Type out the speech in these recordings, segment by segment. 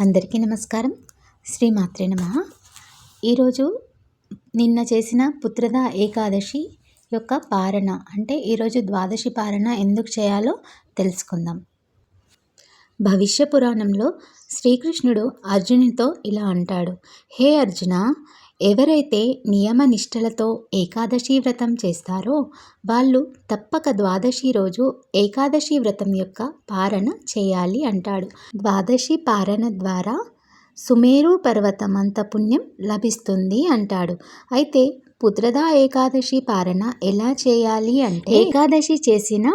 అందరికీ నమస్కారం. శ్రీ మాత్రే నమ. ఈరోజు నిన్న చేసిన పుత్రద ఏకాదశి యొక్క పారణ అంటే ఈరోజు ద్వాదశి పారణ ఎందుకు చేయాలో తెలుసుకుందాం. భవిష్య పురాణంలో శ్రీకృష్ణుడు అర్జునుడితో ఇలా అంటాడు హే అర్జున ఎవరైతే నియమనిష్టలతో ఏకాదశి వ్రతం చేస్తారో వాళ్ళు తప్పక ద్వాదశి రోజు ఏకాదశి వ్రతం యొక్క పారణ చేయాలి అంటాడు. ద్వాదశి పారణ ద్వారా సుమేరు పర్వతం అంత పుణ్యం లభిస్తుంది అంటాడు. అయితే పుత్రదా ఏకాదశి పారణ ఎలా చేయాలి అంటే ఏకాదశి చేసిన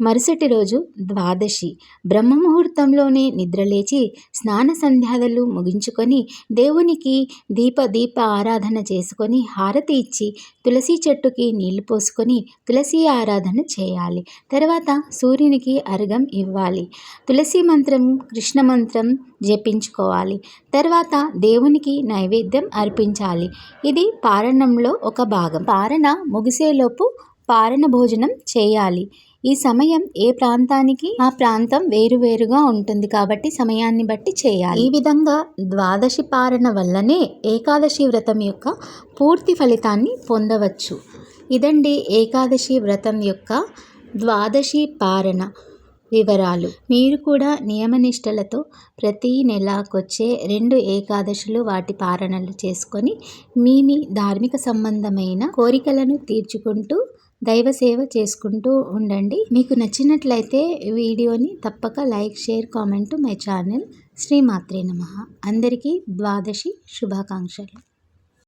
మరుసటి రోజు ద్వాదశి. బ్రహ్మముహూర్తంలోనే నిద్రలేచి స్నాన సంధ్యాదలు ముగించుకొని దేవునికి దీప దీప ఆరాధన చేసుకొని హారతి ఇచ్చి తులసి చెట్టుకి నీళ్ళు పోసుకొని తులసి ఆరాధన చేయాలి. తర్వాత సూర్యునికి అర్ఘం ఇవ్వాలి. తులసి మంత్రం కృష్ణ మంత్రం జపించుకోవాలి. తర్వాత దేవునికి నైవేద్యం అర్పించాలి. ఇది పారణంలో ఒక భాగం. పారణ ముగిసేలోపు పారణ భోజనం చేయాలి. ఈ సమయం ఏ ప్రాంతానికి? ఆ ప్రాంతం వేరువేరుగా ఉంటుంది కాబట్టి సమయాన్ని బట్టి చేయాలి. ఈ విధంగా ద్వాదశి పారణ వల్లనే ఏకాదశి వ్రతం యొక్క పూర్తి ఫలితాన్ని పొందవచ్చు. ఇదండి ఏకాదశి వ్రతం యొక్క ద్వాదశి పారణ. వివరాలు. మీరు కూడా నియమనిష్టలతో ప్రతి నెలకొచ్చే రెండు ఏకాదశులు వాటి పారణలు చేసుకొని మీ మీ ధార్మిక సంబంధమైన కోరికలను తీర్చుకుంటూ దైవ సేవ చేసుకుంటూ ఉండండి. మీకు నచ్చినట్లయితే వీడియోని తప్పక like share comment my channel శ్రీమాత్రే నమ. అందరికీ ద్వాదశి శుభాకాంక్షలు.